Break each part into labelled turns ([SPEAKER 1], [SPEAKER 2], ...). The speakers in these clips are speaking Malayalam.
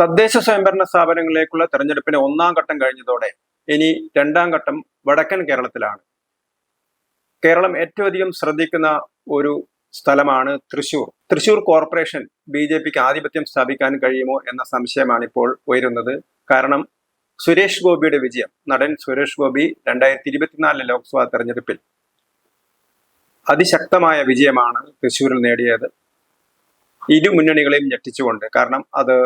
[SPEAKER 1] തദ്ദേശ സ്വയംഭരണ സ്ഥാപനങ്ങളിലേക്കുള്ള തെരഞ്ഞെടുപ്പിന് ഒന്നാം ഘട്ടം കഴിഞ്ഞതോടെ ഇനി രണ്ടാം ഘട്ടം വടക്കൻ കേരളത്തിലാണ് കേരളം ഏറ്റവും അധികം ശ്രദ്ധിക്കുന്ന ഒരു സ്ഥലമാണ് Thrissur Thrissur corporation B J പിക്ക് ആധിപത്യം സ്ഥാപിക്കാൻ കഴിയുമോ എന്ന സംശയമാണ് ഇപ്പോൾ ഉയരുന്നത് കാരണം സുരേഷ് ഗോപിയുടെ വിജയം നടൻ സുരേഷ് ഗോപി രണ്ടായിരത്തി ഇരുപത്തിനാലിലെ ലോക്സഭാ തെരഞ്ഞെടുപ്പിൽ അതിശക്തമായ വിജയമാണ് തൃശൂരിൽ നേടിയത് ഇരു മുന്നണികളെയും ഞെട്ടിച്ചുകൊണ്ട് കാരണം അത്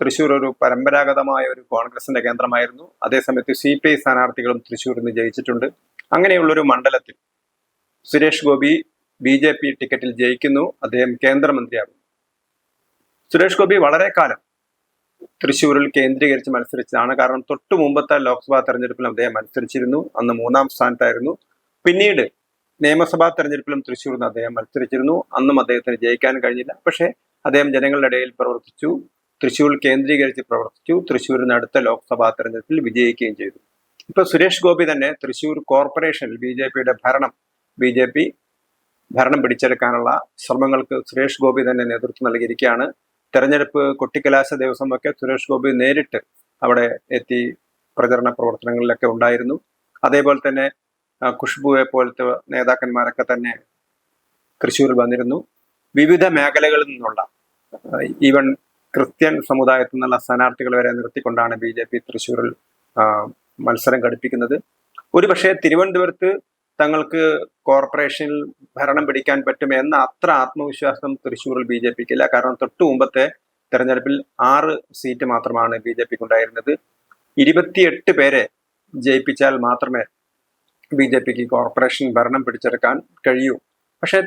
[SPEAKER 1] തൃശ്ശൂർ ഒരു പരമ്പരാഗതമായ ഒരു കോൺഗ്രസിന്റെ കേന്ദ്രമായിരുന്നു അതേസമയത്ത് സി പി ഐ സ്ഥാനാർത്ഥികളും തൃശ്ശൂരിൽ നിന്ന് ജയിച്ചിട്ടുണ്ട് ഒരു മണ്ഡലത്തിൽ Suresh Gopi B J P ടിക്കറ്റിൽ ജയിക്കുന്നു അദ്ദേഹം കേന്ദ്രമന്ത്രിയാകുന്നു സുരേഷ് ഗോപി വളരെ കാലം തൃശ്ശൂരിൽ കേന്ദ്രീകരിച്ച് മത്സരിച്ചതാണ് കാരണം തൊട്ടു മുമ്പത്തെ ലോക്സഭാ തെരഞ്ഞെടുപ്പിൽ അദ്ദേഹം മത്സരിച്ചിരുന്നു അന്ന് മൂന്നാം സ്ഥാനത്തായിരുന്നു പിന്നീട് നിയമസഭാ തെരഞ്ഞെടുപ്പിലും തൃശ്ശൂരിൽ നിന്ന് അദ്ദേഹം മത്സരിച്ചിരുന്നു അന്നും അദ്ദേഹത്തിന് ജയിക്കാൻ കഴിഞ്ഞില്ല പക്ഷേ അദ്ദേഹം ജനങ്ങളുടെ ഇടയിൽ പ്രവർത്തിച്ചു തൃശൂരിൽ കേന്ദ്രീകരിച്ച് പ്രവർത്തിച്ചു തൃശ്ശൂരിന് അടുത്ത ലോക്സഭാ തെരഞ്ഞെടുപ്പിൽ വിജയിക്കുകയും ചെയ്തു ഇപ്പൊ സുരേഷ് ഗോപി തന്നെ തൃശൂർ കോർപ്പറേഷനിൽ ബി ജെ പിയുടെ ഭരണം ബി ജെ പി ഭരണം പിടിച്ചെടുക്കാനുള്ള ശ്രമങ്ങൾക്ക് സുരേഷ് ഗോപി തന്നെ നേതൃത്വം നൽകിയിരിക്കുകയാണ് തെരഞ്ഞെടുപ്പ് കൊട്ടിക്കലാശ ദിവസമൊക്കെ സുരേഷ് ഗോപി നേരിട്ട് അവിടെ എത്തി പ്രചരണ പ്രവർത്തനങ്ങളിലൊക്കെ ഉണ്ടായിരുന്നു അതേപോലെ തന്നെ ഖുഷ്ബുവെ പോലത്തെ നേതാക്കന്മാരൊക്കെ തന്നെ തൃശ്ശൂരിൽ വന്നിരുന്നു വിവിധ മേഖലകളിൽ നിന്നുള്ള ഈവൻ ക്രിസ്ത്യൻ സമുദായത്തിൽ നിന്നുള്ള സ്ഥാനാർത്ഥികൾ വരെ നിർത്തിക്കൊണ്ടാണ് ബി ജെ പി തൃശ്ശൂരിൽ മത്സരം ഘടിപ്പിക്കുന്നത് ഒരുപക്ഷെ തിരുവനന്തപുരത്ത് തങ്ങൾക്ക് കോർപ്പറേഷനിൽ ഭരണം പിടിക്കാൻ പറ്റും എന്ന അത്ര ആത്മവിശ്വാസം തൃശ്ശൂരിൽ ബി ജെ പിക്കില്ല കാരണം തൊട്ടു മുമ്പത്തെ തെരഞ്ഞെടുപ്പിൽ ആറ് സീറ്റ് മാത്രമാണ് ബി ജെ പിക്ക് ഉണ്ടായിരുന്നത് ഇരുപത്തിയെട്ട് പേരെ ജയിപ്പിച്ചാൽ മാത്രമേ ബി ജെ പിക്ക് കോർപ്പറേഷൻ ഭരണം പിടിച്ചെടുക്കാൻ കഴിയൂ പക്ഷെ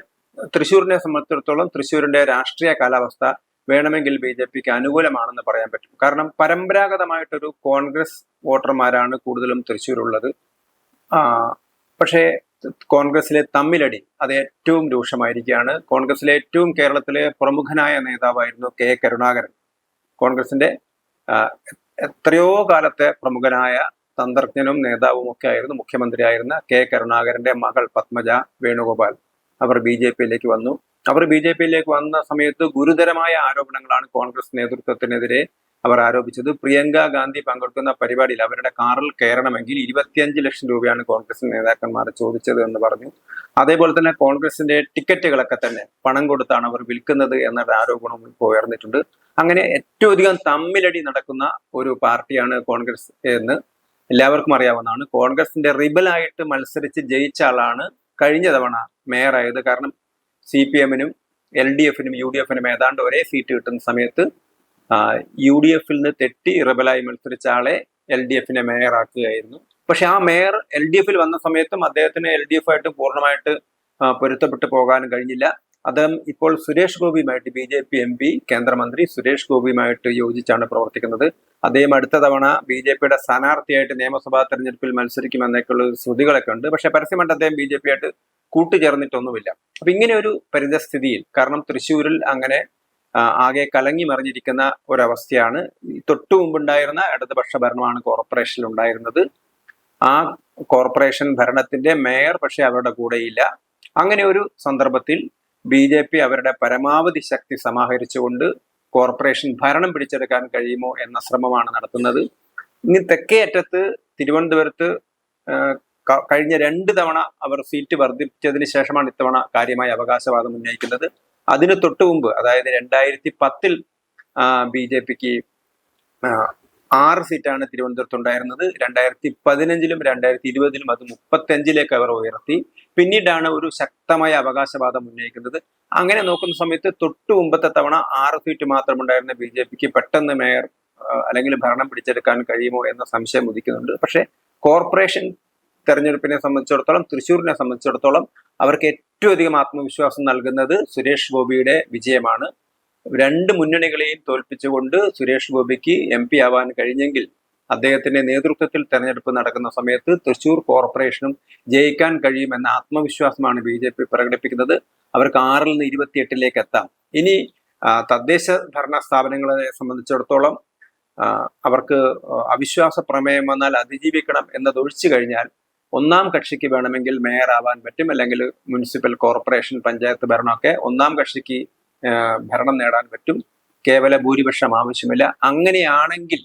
[SPEAKER 1] തൃശ്ശൂരിനെ സംബന്ധിച്ചിടത്തോളം തൃശ്ശൂരിന്റെ രാഷ്ട്രീയ കാലാവസ്ഥ വേണമെങ്കിൽ ബി ജെ പിക്ക് അനുകൂലമാണെന്ന് പറയാൻ പറ്റും കാരണം പരമ്പരാഗതമായിട്ടൊരു കോൺഗ്രസ് വോട്ടർമാരാണ് കൂടുതലും തൃശ്ശൂരുള്ളത് പക്ഷേ കോൺഗ്രസിലെ തമ്മിലടി അത് ഏറ്റവും രൂക്ഷമായിരിക്കുകയാണ് കോൺഗ്രസിലെ ഏറ്റവും കേരളത്തിലെ പ്രമുഖനായ നേതാവായിരുന്നു കെ കരുണാകരൻ കോൺഗ്രസിന്റെ എത്രയോ കാലത്തെ പ്രമുഖനായ തന്ത്രജ്ഞനും നേതാവും ഒക്കെ ആയിരുന്നു മുഖ്യമന്ത്രിയായിരുന്ന കെ കരുണാകരന്റെ മകൾ പത്മജ വേണുഗോപാൽ അവർ ബി ജെ പിയിലേക്ക് വന്നു അവർ ബി ജെ പിയിലേക്ക് വന്ന സമയത്ത് ഗുരുതരമായ ആരോപണങ്ങളാണ് കോൺഗ്രസ് നേതൃത്വത്തിനെതിരെ അവർ ആരോപിച്ചത് പ്രിയങ്ക ഗാന്ധി പങ്കെടുക്കുന്ന പരിപാടിയിൽ അവരുടെ കാറിൽ കയറണമെങ്കിൽ ഇരുപത്തിയഞ്ച് ലക്ഷം രൂപയാണ് കോൺഗ്രസ് നേതാക്കന്മാർ ചോദിച്ചത് എന്ന് പറഞ്ഞു അതേപോലെ തന്നെ കോൺഗ്രസിന്റെ ടിക്കറ്റുകളൊക്കെ തന്നെ പണം കൊടുത്താണ് അവർ വിൽക്കുന്നത് എന്നൊരു ആരോപണവും ഇപ്പോൾ ഉയർന്നിട്ടുണ്ട് അങ്ങനെ ഏറ്റവും അധികം തമ്മിലടി നടക്കുന്ന ഒരു പാർട്ടിയാണ് കോൺഗ്രസ് എന്ന് എല്ലാവർക്കും അറിയാവുന്നതാണ് കോൺഗ്രസിന്റെ റിബലായിട്ട് മത്സരിച്ച് ജയിച്ച ആളാണ് കഴിഞ്ഞ തവണ മേയറായത് കാരണം സി പി എമ്മിനും എൽ ഡി എഫിനും യു ഡി എഫിനും ഏതാണ്ട് ഒരേ സീറ്റ് കിട്ടുന്ന സമയത്ത് യു ഡി എഫിൽ നിന്ന് തെറ്റി റിബലായി മത്സരിച്ച ആളെ എൽ ഡി എഫിനെ മേയറാക്കുകയായിരുന്നു പക്ഷെ ആ മേയർ എൽ ഡി എഫിൽ വന്ന സമയത്തും അദ്ദേഹത്തിന് എൽ ഡി ആയിട്ട് പൂർണ്ണമായിട്ട് പൊരുത്തപ്പെട്ടു പോകാനും കഴിഞ്ഞില്ല അദ്ദേഹം ഇപ്പോൾ സുരേഷ് ഗോപിയുമായിട്ട് B J P M P കേന്ദ്രമന്ത്രി സുരേഷ് ഗോപിയുമായിട്ട് യോജിച്ചാണ് പ്രവർത്തിക്കുന്നത് അദ്ദേഹം അടുത്ത തവണ ബി ജെ പിയുടെ സ്ഥാനാർത്ഥിയായിട്ട് നിയമസഭാ തെരഞ്ഞെടുപ്പിൽ മത്സരിക്കുമെന്നൊക്കെയുള്ള ശ്രുതികളൊക്കെ ഉണ്ട് പക്ഷെ പരസ്യമായിട്ട് അദ്ദേഹം ബി ജെ പി ആയിട്ട് കൂട്ടുചേർന്നിട്ടൊന്നുമില്ല അപ്പൊ ഇങ്ങനെ ഒരു പരിതസ്ഥിതിയിൽ കാരണം തൃശ്ശൂരിൽ അങ്ങനെ ആകെ കലങ്ങി മറിഞ്ഞിരിക്കുന്ന ഒരവസ്ഥയാണ് തൊട്ടു മുമ്പുണ്ടായിരുന്ന ഇടതുപക്ഷ ഭരണമാണ് കോർപ്പറേഷനിൽ ഉണ്ടായിരുന്നത് ആ കോർപ്പറേഷൻ ഭരണത്തിന്റെ മേയർ പക്ഷെ അവരുടെ കൂടെയില്ല അങ്ങനെ ഒരു സന്ദർഭത്തിൽ ബി ജെ പി അവരുടെ പരമാവധി ശക്തി സമാഹരിച്ചുകൊണ്ട് കോർപ്പറേഷൻ ഭരണം പിടിച്ചെടുക്കാൻ കഴിയുമോ എന്ന ശ്രമമാണ് നടത്തുന്നത് ഇനി തെക്കേ അറ്റത്ത് തിരുവനന്തപുരത്ത് കഴിഞ്ഞ രണ്ട് തവണ അവർ സീറ്റ് വർദ്ധിപ്പിച്ചതിന് ശേഷമാണ് ഇത്തവണ കാര്യമായ അവകാശവാദം ഉന്നയിക്കുന്നത് അതിന് തൊട്ടു മുമ്പ് അതായത് രണ്ടായിരത്തി പത്തിൽ ബി ജെ പിക്ക് ആറ് സീറ്റാണ് തിരുവനന്തപുരത്ത് ഉണ്ടായിരുന്നത് രണ്ടായിരത്തി പതിനഞ്ചിലും രണ്ടായിരത്തി ഇരുപതിലും അത് മുപ്പത്തഞ്ചിലേക്ക് അവർ ഉയർത്തി പിന്നീടാണ് ഒരു ശക്തമായ അവകാശവാദം ഉന്നയിക്കുന്നത് അങ്ങനെ നോക്കുന്ന സമയത്ത് തൊട്ടു മുമ്പത്തെ തവണ ആറ് സീറ്റ് മാത്രം ഉണ്ടായിരുന്ന ബി ജെ പിക്ക് പെട്ടെന്ന് മേയർ അല്ലെങ്കിൽ ഭരണം പിടിച്ചെടുക്കാൻ കഴിയുമോ എന്ന സംശയം ഉദിക്കുന്നുണ്ട് പക്ഷേ കോർപ്പറേഷൻ തെരഞ്ഞെടുപ്പിനെ സംബന്ധിച്ചിടത്തോളം തൃശ്ശൂരിനെ സംബന്ധിച്ചിടത്തോളം അവർക്ക് ഏറ്റവും അധികം ആത്മവിശ്വാസം നൽകുന്നത് സുരേഷ് ഗോപിയുടെ വിജയമാണ് രണ്ട് മുന്നണികളെയും തോൽപ്പിച്ചുകൊണ്ട് സുരേഷ് ഗോപിക്ക് എം പി ആവാൻ കഴിഞ്ഞെങ്കിൽ അദ്ദേഹത്തിന്റെ നേതൃത്വത്തിൽ തെരഞ്ഞെടുപ്പ് നടക്കുന്ന സമയത്ത് തൃശൂർ കോർപ്പറേഷനും ജയിക്കാൻ കഴിയുമെന്ന ആത്മവിശ്വാസമാണ് ബി ജെ പി പ്രകടിപ്പിക്കുന്നത് അവർക്ക് ആറിൽ നിന്ന് ഇരുപത്തിയെട്ടിലേക്ക് എത്താം ഇനി തദ്ദേശ ഭരണ സ്ഥാപനങ്ങളെ സംബന്ധിച്ചിടത്തോളം അവർക്ക് അവിശ്വാസ പ്രമേയം വന്നാൽ അതിജീവിക്കണം ഒഴിച്ചു കഴിഞ്ഞാൽ ഒന്നാം കക്ഷിക്ക് വേണമെങ്കിൽ മേയർ ആവാൻ പറ്റും അല്ലെങ്കിൽ മുനിസിപ്പൽ കോർപ്പറേഷൻ പഞ്ചായത്ത് ഭരണമൊക്കെ ഒന്നാം കക്ഷിക്ക് ഭരണം നേടാൻ പറ്റും കേവല ഭൂരിപക്ഷം ആവശ്യമില്ല അങ്ങനെയാണെങ്കിൽ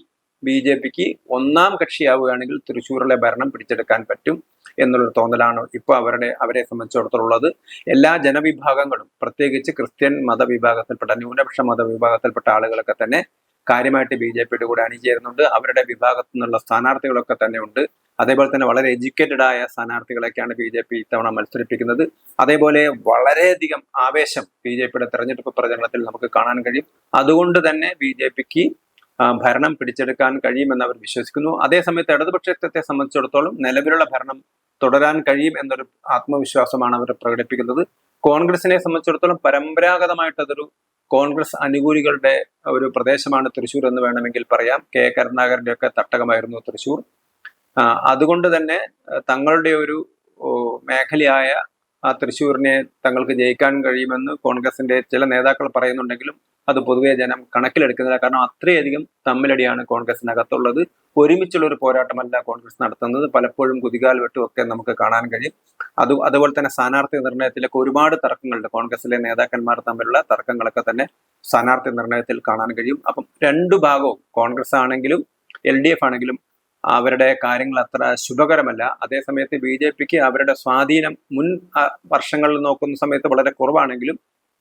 [SPEAKER 1] ബി ജെ പിക്ക് ഒന്നാം കക്ഷിയാവുകയാണെങ്കിൽ തൃശ്ശൂരിലെ ഭരണം പിടിച്ചെടുക്കാൻ പറ്റും എന്നുള്ളൊരു തോന്നലാണ് ഇപ്പോൾ അവരുടെ അവരെ സംബന്ധിച്ചിടത്തോളം എല്ലാ ജനവിഭാഗങ്ങളും പ്രത്യേകിച്ച് ക്രിസ്ത്യൻ മതവിഭാഗത്തിൽപ്പെട്ട ന്യൂനപക്ഷ മതവിഭാഗത്തിൽപ്പെട്ട ആളുകളൊക്കെ തന്നെ കാര്യമായിട്ട് ബി ജെ പിയുടെ കൂടെ അണിചേരുന്നുണ്ട് അവരുടെ വിഭാഗത്തു നിന്നുള്ള സ്ഥാനാർത്ഥികളൊക്കെ തന്നെ ഉണ്ട് അതേപോലെ തന്നെ വളരെ എഡ്യൂക്കേറ്റഡ് ആയ സ്ഥാനാർത്ഥികളൊക്കെയാണ് ബി ജെ പി ഇത്തവണ മത്സരിപ്പിക്കുന്നത് അതേപോലെ വളരെയധികം ആവേശം ബി ജെ പിയുടെ തെരഞ്ഞെടുപ്പ് പ്രചരണത്തിൽ നമുക്ക് കാണാൻ കഴിയും അതുകൊണ്ട് തന്നെ ബി ജെ പിക്ക് ഭരണം പിടിച്ചെടുക്കാൻ കഴിയുമെന്ന് അവർ വിശ്വസിക്കുന്നു അതേസമയത്ത് ഇടതുപക്ഷത്തെ സംബന്ധിച്ചിടത്തോളം നിലവിലുള്ള ഭരണം തുടരാൻ കഴിയും എന്നൊരു ആത്മവിശ്വാസമാണ് അവർ പ്രകടിപ്പിക്കുന്നത് കോൺഗ്രസിനെ സംബന്ധിച്ചിടത്തോളം പരമ്പരാഗതമായിട്ട് അതൊരു കോൺഗ്രസ് അനുകൂലികളുടെ ഒരു പ്രദേശമാണ് തൃശ്ശൂർ എന്ന് വേണമെങ്കിൽ പറയാം കെ കരുണാകരന്റെ ഒക്കെ തട്ടകമായിരുന്നു തൃശ്ശൂർ അതുകൊണ്ട് തന്നെ തങ്ങളുടെ ഒരു മേഖലയായ ആ തൃശ്ശൂരിനെ തങ്ങൾക്ക് ജയിക്കാൻ കഴിയുമെന്ന് കോൺഗ്രസിന്റെ ചില നേതാക്കൾ പറയുന്നുണ്ടെങ്കിലും അത് പൊതുവെ ജനം കണക്കിലെടുക്കുന്നില്ല കാരണം അത്രയധികം തമ്മിലടിയാണ് കോൺഗ്രസിനകത്തുള്ളത് ഒരുമിച്ചുള്ള ഒരു പോരാട്ടമല്ല കോൺഗ്രസ് നടത്തുന്നത് പലപ്പോഴും കുതികാൽ വെട്ടും ഒക്കെ നമുക്ക് കാണാൻ കഴിയും അത് അതുപോലെ തന്നെ സ്ഥാനാർത്ഥി നിർണയത്തിലൊക്കെ ഒരുപാട് തർക്കങ്ങളുണ്ട് കോൺഗ്രസിലെ നേതാക്കന്മാർ തമ്മിലുള്ള തർക്കങ്ങളൊക്കെ തന്നെ സ്ഥാനാർത്ഥി നിർണയത്തിൽ കാണാൻ കഴിയും അപ്പം രണ്ടു ഭാഗവും കോൺഗ്രസ് ആണെങ്കിലും എൽ ഡി എഫ് ആണെങ്കിലും അവരുടെ കാര്യങ്ങൾ അത്ര ശുഭകരമല്ല അതേസമയത്ത് ബി ജെ പിക്ക് അവരുടെ സ്വാധീനം മുൻ വർഷങ്ങളിൽ നോക്കുന്ന സമയത്ത് വളരെ കുറവാണെങ്കിലും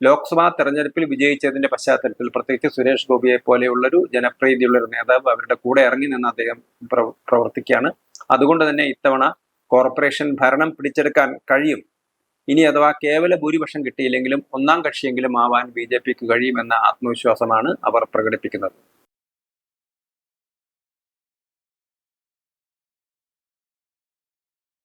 [SPEAKER 1] ലോക്സഭാ തെരഞ്ഞെടുപ്പിൽ വിജയിച്ചതിന്റെ പശ്ചാത്തലത്തിൽ പ്രത്യേകിച്ച് സുരേഷ് ഗോപിയെ പോലെയുള്ള ഒരു ജനപ്രീതിയുള്ള ഒരു നേതാവ് അവരുടെ കൂടെ ഇറങ്ങി നിന്ന് അദ്ദേഹം പ്രവർത്തിക്കുകയാണ് അതുകൊണ്ട് തന്നെ ഇത്തവണ കോർപ്പറേഷൻ ഭരണം പിടിച്ചെടുക്കാൻ കഴിയും ഇനി അഥവാ കേവല ഭൂരിപക്ഷം കിട്ടിയില്ലെങ്കിലും ഒന്നാം കക്ഷിയെങ്കിലും ആവാൻ ബി ജെ പിക്ക് കഴിയുമെന്ന ആത്മവിശ്വാസമാണ് അവർ പ്രകടിപ്പിക്കുന്നത്